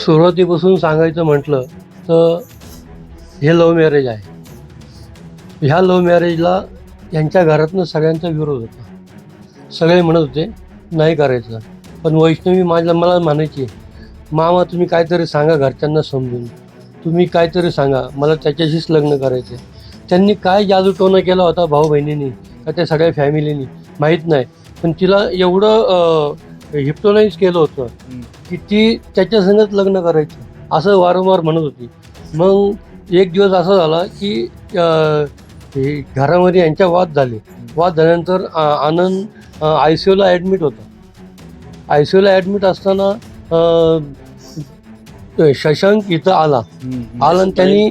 सुरुवातीपासून सांगायचं म्हटलं तर हे लव्ह मॅरेज आहे. ह्या लव्ह मॅरेजला यांच्या घरातनं सगळ्यांचा विरोध होता. सगळे म्हणत होते नाही करायचं. पण वैष्णवी माझ्या मला म्हणायची मामा तुम्ही काहीतरी सांगा घरच्यांना समजून. तुम्ही काहीतरी सांगा मला त्याच्याशीच लग्न करायचं त्यांनी काय जादूटोणा केला होता भाऊ बहिणींनी का त्या सगळ्या फॅमिलीनी माहीत नाही. पण तिला एवढं हिप्टोनाईज केलं होतं. की ती त्याच्या संगत लग्न करायचं. असं वारंवार म्हणत होती. मग एक दिवस असं झाला की घरामध्ये यांच्या वाद झाले. वाद झाल्यानंतर आनंद आय सी यूला ॲडमिट होता. आय सी यूला ॲडमिट असताना शशांक इथं आला. आला आणि त्यांनी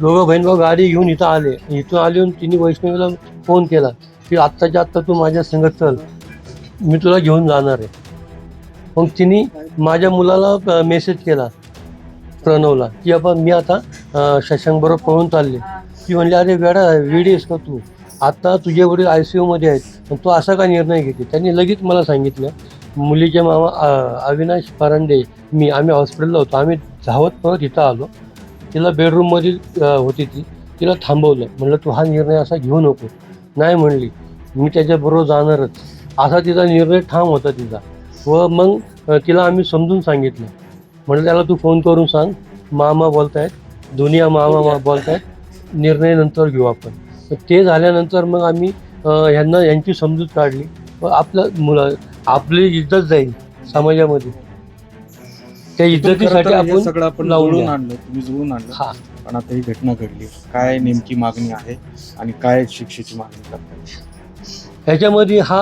दोघं बहीण भाऊ गाडी घेऊन इथं आले. इथून आले तिने वैष्णवीला फोन केला की आत्ताच्या आत्ता तू माझ्या संगत चल. मी तुला घेऊन जाणार आहे. मग तिने माझ्या मुलाला मेसेज केला प्रणवला की आपण मी आता अं, शशांकबरोबर पळून चालले. ती म्हणली अरे वेडा वेडी आहेस का तू? आता तुझे वडील आय सी यूमध्ये आहेत पण तू असा का निर्णय घेते? त्यांनी लगेच मला सांगितलं मुलीचे मामा अविनाश परांडे मी आम्ही हॉस्पिटलला होतो. आम्ही धावत परत इथं आलो. तिला बेडरूममध्ये होती ती. तिला थांबवलं. म्हणलं तू हा निर्णय असा घेऊ नको. नाही म्हणली. मी त्याच्याबरोबर जाणारच. असा तिचा निर्णय ठाम होता तिचा. व मग तिला आम्ही समजून सांगितलं. म्हणलं त्याला तू फोन करून सांग. मामा बोलतायत. दुनिया मामा मा बोलतायत. निर्णय नंतर घेऊ आपण. ते झाल्यानंतर मग आम्ही ह्यांना यांची समजूत काढली. व आपलं मुलं आपली इज्जत जाईल समाजामध्ये. त्या इज्जतीसाठी आपण सगळं आपण लावून. आणलं तुम्ही जुळून आणलं. हा. पण आता ही घटना घडली. काय नेमकी मागणी आहे आणि काय शिक्षेची मागणी करताय? ह्याच्यामध्ये हा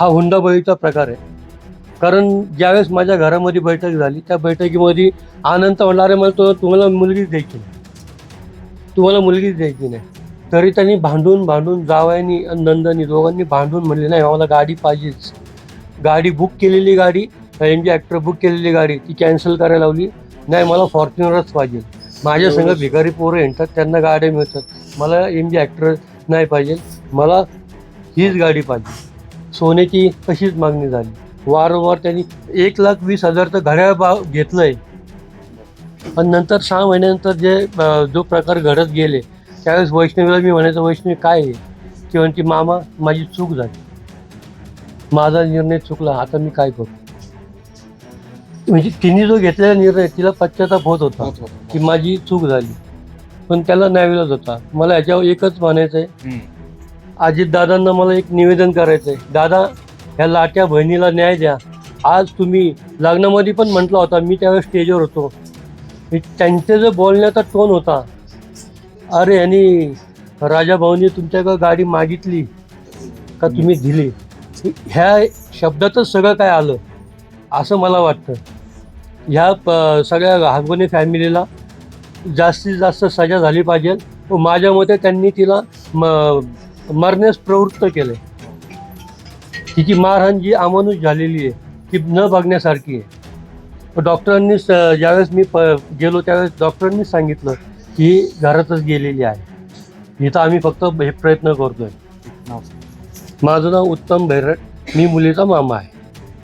हा हुंडाबळीचा प्रकार आहे. कारण ज्यावेळेस माझ्या घरामध्ये बैठक झाली त्या बैठकीमध्ये आनंद म्हणला अरे मला तो तुम्हाला मुलगीच द्यायची नाही. तुम्हाला मुलगीच द्यायची नाही. तरी त्यांनी भांडून भांडून जावयानी आणि नंदनी दोघांनी भांडून म्हणले नाही आम्हाला गाडी पाहिजेच. गाडी बुक केलेली गाडी एम जी ॲक्टर बुक केलेली गाडी ती कॅन्सल करायला लावली. नाही मला फॉर्च्युनरच पाहिजे. माझ्या संग एवढंच? भिकारी पोरं येतात त्यांना गाड्या मिळतात. मला एम जी ॲक्टर नाही पाहिजे. मला हीच गाडी पाहिजे. सोन्याची तशीच मागणी झाली. वारंवार त्यांनी एक लाख वीस हजार तर घड्याळ भाव घेतलंय. पण नंतर सहा महिन्यानंतर जे जो प्रकार घडत गेले त्यावेळेस वैष्णवीला मी म्हणायचं वैष्णवी काय आहे ती म्हणती मामा माझी चूक झाली. माझा निर्णय चुकला आता मी काय करू? म्हणजे तिने जो घेतलेला निर्णय तिला पश्चाताप होत होता. की माझी चूक झाली. पण त्याला न्याविलाच होता. मला याच्यावर एकच म्हणायचं आहे. अजितदादांना मला एक निवेदन करायचं आहे दादा ह्या लाट्या बहिणीला न्याय द्या. आज तुम्ही लग्नामध्ये पण म्हटला होता मी त्यावेळेस स्टेजवर होतो. त्यांचे जो बोलण्याचा टोन होता अरे यांनी राजा भाऊनी तुमच्याकडे गाडी मागितली का तुम्ही दिली? ह्या शब्दातच सगळं काय आलं? असं मला वाटतं. ह्या प सगळ्या हागवणे फॅमिलीला जास्तीत जास्त सजा झाली पाहिजे. व माझ्या मते त्यांनी तिला म मरण्यास प्रवृत्त केलं. तिची मारहाण जी अमानुष झालेली आहे. ती न बघण्यासारखी आहे. डॉक्टरांनी स ज्यावेळेस मी प गेलो त्यावेळेस डॉक्टरांनी सांगितलं की घरातच गेलेली आहे. इथं आम्ही फक्त हे प्रयत्न करतोय. माझं नाव उत्तम भैरट मी मुलीचा मामा आहे.